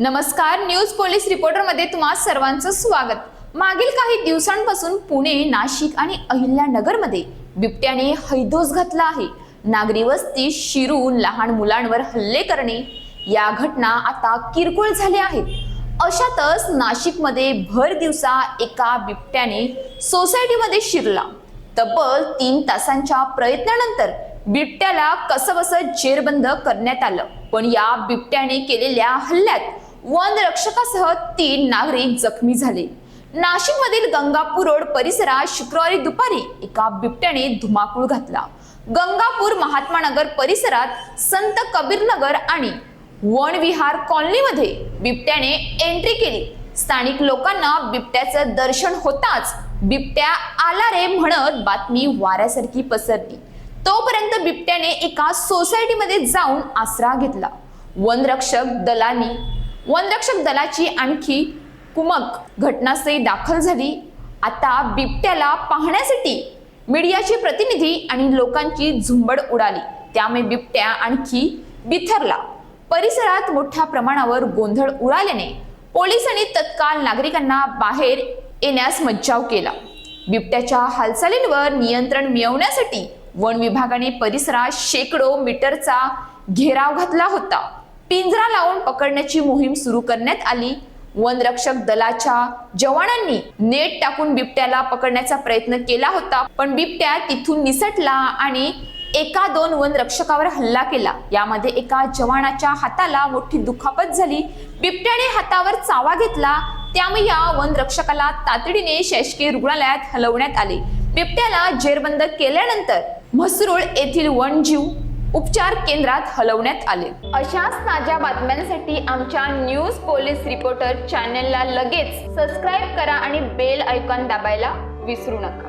नमस्कार news police रिपोर्टरमध्ये तुम्हा सर्वांचं स्वागत. मागील काही दिवसांपासून पुणे नाशिक आणि अहिल्यानगरमध्ये बिबट्याने हैदोस घातला आहे. नागरी वस्ती शिरून लहान मुलांवर हल्ले करणे या घटना आता किरकोळ झाल्या आहेत. अशातच नाशिकमध्ये भर दिवसा एका बिबट्याने सोसायटीमध्ये शिरला. तब्बल तीन तासांच्या प्रयत्नानंतर बिबट्याला कसबस जेरबंद करण्यात आलं. पण या बिबट्याने केलेल्या हल्ल्यात वन रक्षकासह तीन नागरिक जखमी झाले. नाशिकमधील गंगापूर रोड परिसरात शुक्रवारी दुपारी एका बिबट्याने धुमाकूळ घातला. गंगापूर महात्मा नगर परिसरात संत कबीर नगर आणि वन विहार कॉलनीमध्ये बिबट्याने एंट्री केली. स्थानिक लोकांना बिबट्याचं दर्शन होताच बिबट्या आला रे म्हणत बातमी वाऱ्यासारखी पसरली. तोपर्यंत बिबट्याने एका सोसायटीमध्ये जाऊन आसरा घेतला. वनरक्षक दलानी वनरक्षक दलाची आणखी कुमक घटनास्थळी दाखल झाली. आता बिबट्याला पाहण्यासाठी मीडियाचे प्रतिनिधी आणि लोकांची झुंबड उडाली. त्यामुळे बिबट्या आणखी बिथरला. परिसरात मोठ्या प्रमाणावर गोंधळ उडाल्याने पोलिसांनी तत्काळ नागरिकांना बाहेर येण्यास मज्जाव केला. बिबट्याच्या हालचालींवर नियंत्रण मिळवण्यासाठी वन विभागाने परिसरात शेकडो मीटरचा घेराव घातला होता. पिंजरा लावून पकडण्याची मोहीम सुरू करण्यात आली. वनरक्षक दलाच्या जवानांनी नेट टाकून बिबट्याला पकडण्याचा प्रयत्न केला होता पण बिबट्या तिथून निसटला आणि एका दोन वनरक्षकावर हल्ला केला. यामध्ये एका जवानाच्या हाताला मोठी दुखापत झाली. बिबट्याने हातावर चावा घेतला. त्यामुळे या वनरक्षकाला तातडीने शासकीय रुग्णालयात हलवण्यात आले. बिबट्याला जेरबंद केल्यानंतर म्हसरूळ येथील वनजीव उपचार केंद्रात हलवण्यात आले. अशाच ताज्या बातम्यांसाठी आमच्या न्यूज पोलीस रिपोर्टर चॅनलला लगेच सबस्क्राईब करा आणि बेल ऐकॉन दाबायला विसरू नका.